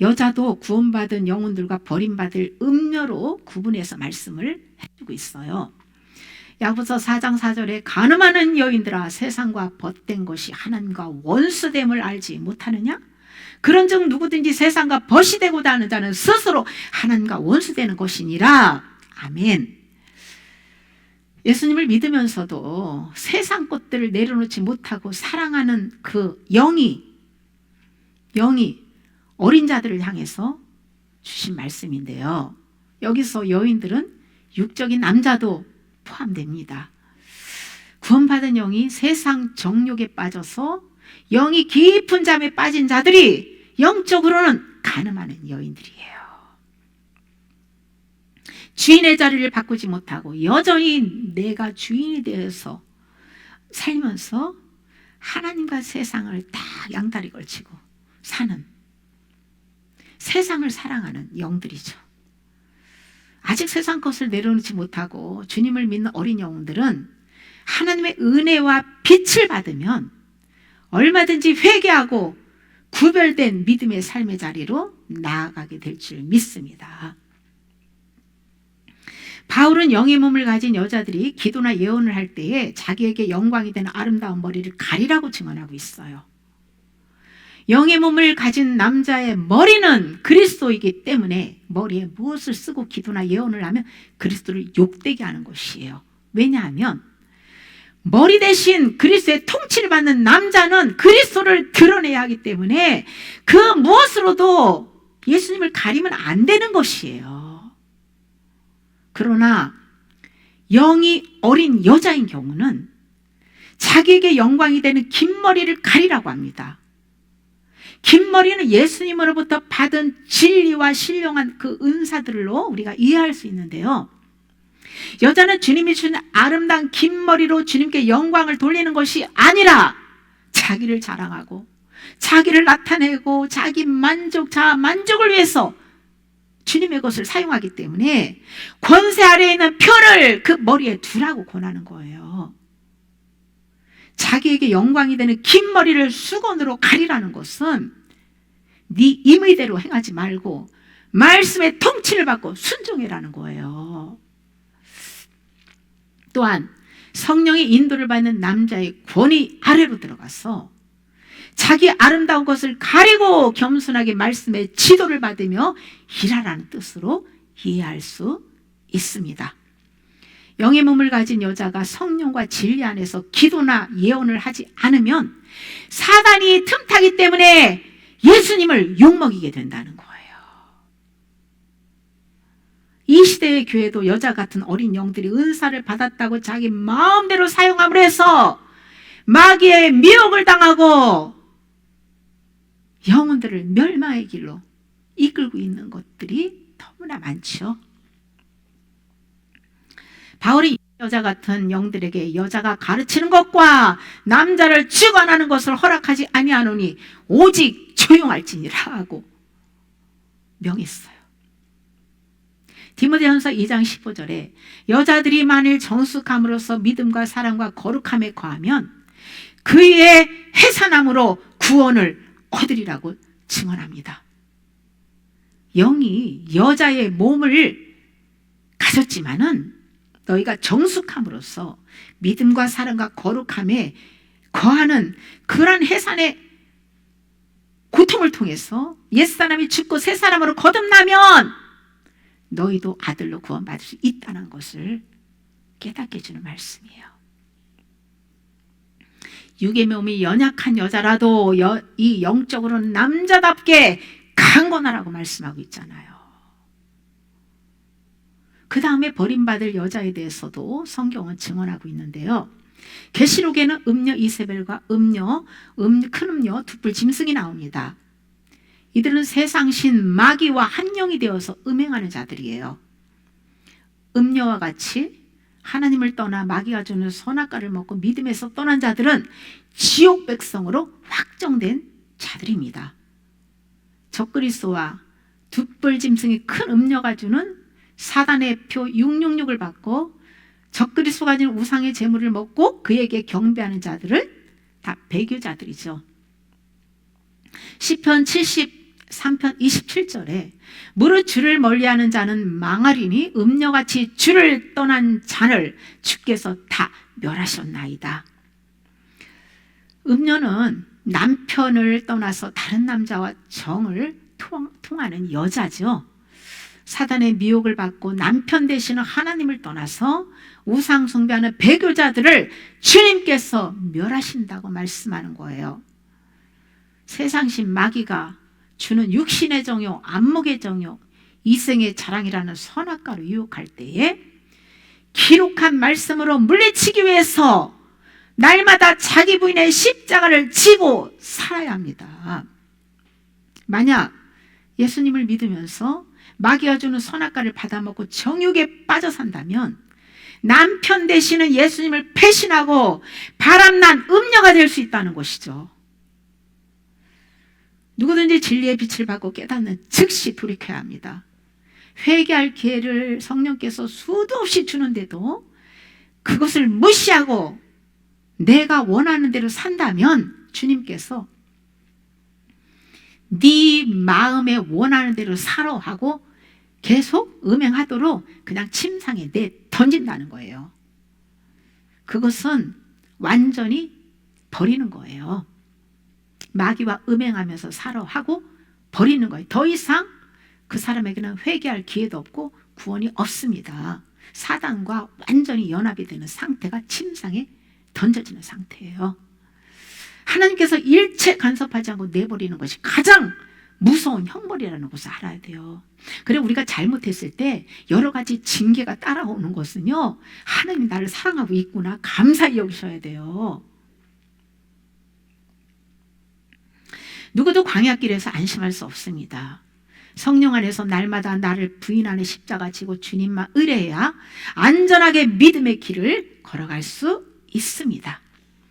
여자도 구원받은 영혼들과 버림받을 음녀로 구분해서 말씀을 해주고 있어요. 야고보서 4장 4절에 가늠하는 여인들아 세상과 벗된 것이 하나님과 원수됨을 알지 못하느냐? 그런즉 누구든지 세상과 벗이 되고 다는 자는 스스로 하나님과 원수되는 것이니라. 아멘. 예수님을 믿으면서도 세상 것들을 내려놓지 못하고 사랑하는 그 영이 영이 어린 자들을 향해서 주신 말씀인데요. 여기서 여인들은 육적인 남자도 포함됩니다. 구원받은 영이 세상 정욕에 빠져서 영이 깊은 잠에 빠진 자들이 영적으로는 가늠하는 여인들이에요. 주인의 자리를 바꾸지 못하고 여전히 내가 주인이 되어서 살면서 하나님과 세상을 다 양다리 걸치고 사는 세상을 사랑하는 영들이죠. 아직 세상 것을 내려놓지 못하고 주님을 믿는 어린 영혼들은 하나님의 은혜와 빛을 받으면 얼마든지 회개하고 구별된 믿음의 삶의 자리로 나아가게 될 줄 믿습니다. 바울은 영의 몸을 가진 여자들이 기도나 예언을 할 때에 자기에게 영광이 되는 아름다운 머리를 가리라고 증언하고 있어요. 영의 몸을 가진 남자의 머리는 그리스도이기 때문에 머리에 무엇을 쓰고 기도나 예언을 하면 그리스도를 욕되게 하는 것이에요. 왜냐하면 머리 대신 그리스도의 통치를 받는 남자는 그리스도를 드러내야 하기 때문에 그 무엇으로도 예수님을 가리면 안 되는 것이에요. 그러나 영이 어린 여자인 경우는 자기에게 영광이 되는 긴 머리를 가리라고 합니다. 긴 머리는 예수님으로부터 받은 진리와 신령한 그 은사들로 우리가 이해할 수 있는데요. 여자는 주님이 주는 아름다운 긴 머리로 주님께 영광을 돌리는 것이 아니라 자기를 자랑하고 자기를 나타내고 자기 만족, 자아 만족을 위해서 주님의 것을 사용하기 때문에 권세 아래에 있는 표를 그 머리에 두라고 권하는 거예요. 자기에게 영광이 되는 긴 머리를 수건으로 가리라는 것은 네 임의대로 행하지 말고 말씀의 통치를 받고 순종해라는 거예요. 또한 성령의 인도를 받는 남자의 권위 아래로 들어가서 자기 아름다운 것을 가리고 겸손하게 말씀의 지도를 받으며 일하라는 뜻으로 이해할 수 있습니다. 영의 몸을 가진 여자가 성령과 진리 안에서 기도나 예언을 하지 않으면 사단이 틈타기 때문에 예수님을 욕먹이게 된다는 거예요. 이 시대의 교회도 여자 같은 어린 영들이 은사를 받았다고 자기 마음대로 사용함을 해서 마귀의 미혹을 당하고 영혼들을 멸망의 길로 이끌고 있는 것들이 너무나 많죠. 바울이 여자 같은 영들에게 여자가 가르치는 것과 남자를 주관하는 것을 허락하지 아니하노니 오직 조용할지니라 하고 명했어요. 디모데전서 2장 15절에 여자들이 만일 정숙함으로써 믿음과 사랑과 거룩함에 거하면 그의 해산함으로 구원을 얻으리라고 증언합니다. 영이 여자의 몸을 가졌지만은 너희가 정숙함으로써 믿음과 사랑과 거룩함에 거하는 그러한 해산의 고통을 통해서 옛사람이 죽고 새사람으로 거듭나면 너희도 아들로 구원받을 수 있다는 것을 깨닫게 해주는 말씀이에요. 육의 몸이 연약한 여자라도 여, 이 영적으로는 남자답게 강건하라고 말씀하고 있잖아요. 그 다음에 버림받을 여자에 대해서도 성경은 증언하고 있는데요. 계시록에는 음녀 이세벨과 음녀, 음, 큰 음녀, 두뿔 짐승이 나옵니다. 이들은 세상신 마귀와 한영이 되어서 음행하는 자들이에요. 음녀와 같이 하나님을 떠나 마귀가 주는 선악과를 먹고 믿음에서 떠난 자들은 지옥 백성으로 확정된 자들입니다. 적그리스와 두뿔 짐승이 큰 음녀가 주는 사단의 표 666을 받고 적그리스도가 가진 우상의 재물을 먹고 그에게 경배하는 자들을 다 배교자들이죠. 시편 3편 27절에 무릇 주를 멀리하는 자는 망하리니 음녀같이 주를 떠난 잔을 주께서 다 멸하셨나이다. 음녀는 남편을 떠나서 다른 남자와 정을 통- 통하는 여자죠. 사단의 미혹을 받고 남편 되시는 하나님을 떠나서 우상 숭배하는 배교자들을 주님께서 멸하신다고 말씀하는 거예요. 세상신 마귀가 주는 육신의 정욕, 안목의 정욕, 이생의 자랑이라는 선악과로 유혹할 때에 기록한 말씀으로 물리치기 위해서 날마다 자기 부인의 십자가를 지고 살아야 합니다. 만약 예수님을 믿으면서 마귀가 주는 선악과를 받아먹고 정욕에 빠져 산다면 남편 되시는 예수님을 배신하고 바람난 음녀가 될 수 있다는 것이죠. 누구든지 진리의 빛을 받고 깨닫는 즉시 돌이켜야 합니다. 회개할 기회를 성령께서 수도 없이 주는데도 그것을 무시하고 내가 원하는 대로 산다면 주님께서 네 마음에 원하는 대로 살아 하고 계속 음행하도록 그냥 침상에 내 던진다는 거예요. 그것은 완전히 버리는 거예요. 마귀와 음행하면서 살아 하고 버리는 거예요. 더 이상 그 사람에게는 회개할 기회도 없고 구원이 없습니다. 사단과 완전히 연합이 되는 상태가 침상에 던져지는 상태예요. 하나님께서 일체 간섭하지 않고 내버리는 것이 가장 무서운 형벌이라는 것을 알아야 돼요. 그래 우리가 잘못했을 때 여러 가지 징계가 따라오는 것은요. 하나님이 나를 사랑하고 있구나 감사히 여기셔야 돼요. 누구도 광야길에서 안심할 수 없습니다. 성령 안에서 날마다 나를 부인 안에 십자가 지고 주님만 의뢰해야 안전하게 믿음의 길을 걸어갈 수 있습니다.